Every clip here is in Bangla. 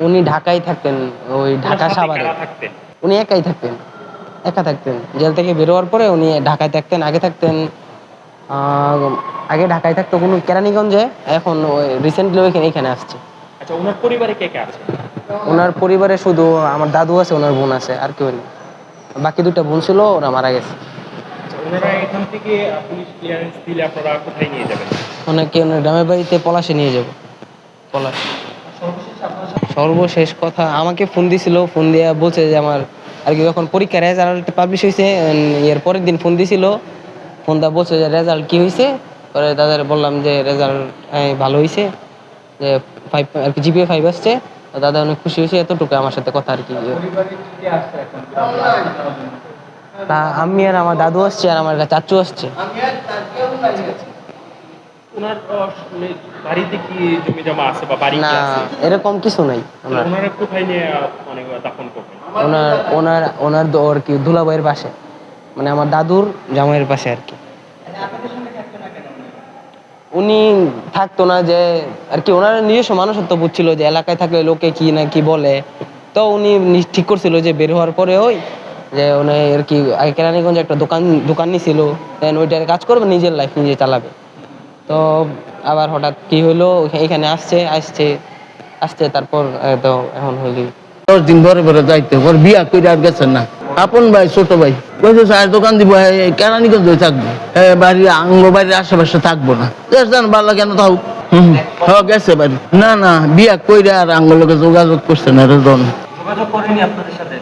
উনি ঢাকায় থাকতেন ওই ঢাকা সাভারে। উনি একাই থাকতেন একা থাকতেন। জেল থেকে বেরোয়ার পরে উনি ঢাকায় থাকতেন আগে থাকতেন। আহ, আগে ঢাকায় থাকতো কোনো কেরানীগঞ্জে এখন ওই রিসেন্টলি ওইখানে এখানে আসছে। আচ্ছা ওনার পরিবারে কে কে আছে? ওনার পরিবারে শুধু আমার দাদু আছে ওনার বোন আছে আর কেউ নেই। বাকি দুটো বোন ছিল ওরা মারা গেছে। আচ্ছা, ওনারা এখান থেকে পুলিশ ক্লিয়ারেন্স দিলে আপনারা কোথায় নিয়ে যাবেন? ওনাকে ওনার গ্রামের বাড়িতে পলাশে নিয়ে যাব। পলাশ। সর্বশেষ কথা, আমাকে ফোন দিছিল ফোন দিয়ে বলছে যে আমার আর কি যখন পরীক্ষার রেজাল্ট পাবলিশ হয়েছে এর পরের দিন ফোন দিছিল। ফোন দা বলছে যে রেজাল্ট কি হয়েছে পরে দাদার বললাম যে রেজাল্ট ভালো হয়েছে যে ফাইভ আর কি জিপিএ ফাইভ আসছে। দাদা অনেক খুশি হয়েছে, এতটুকু আমার সাথে কথা আর কি। তা আমি আর আমার দাদু আসছে, আর আমার চাচু আসছে। ওনার আহ, বাড়িতে কি জমি জমা আছে বা বাড়ি না এরকম কিছু নাই ওনার। কোথায় নিয়ে আহ, মানে দাফন করবেন? ওনার ওনার ওনার দ- ওর কি দুলাভাইয়ের পাশে? মানে আমার দাদুর জামাইয়ের পাশে আর কি। উনি থাকতো না যে আর কি ওনার নিজস্ব মানুষত্ব বুঝছিল যে এলাকায় থাকলে লোকে কি না কি বলে। তো উনি ঠিক করছিল যে বের হওয়ার পরে ওই যে উনি আর কি কেরানীগঞ্জে একটা দোকান দোকান নিছিল। দেন ওইটার কাজ করবে নিজের লাইফ নিজে চালাবে। তো আবার হঠাৎ কি হলো? এখানে আসছে আসছে আসছে তারপর তো এখন হলি দশ দিন পরে পরে যাইতে ওর বিয়া করে আর গেছেন না। আপন ভাই ছোট ভাই কইছে চায়ের দোকান দিব কেরানীগঞ্জ থাকব। এ, বাড়ির আঙ্গ বাড়ির আশেপাশে থাকব না। দেশ জান ভালো কেন হুম হ্যাঁ গেছে বাড়ি। না না বিয়া কইরা আর আঙ্গ লোকে যোগাযোগ করছে না রে জন। যোগাযোগ করেনি আপনাদের সাথে?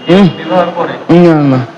না না।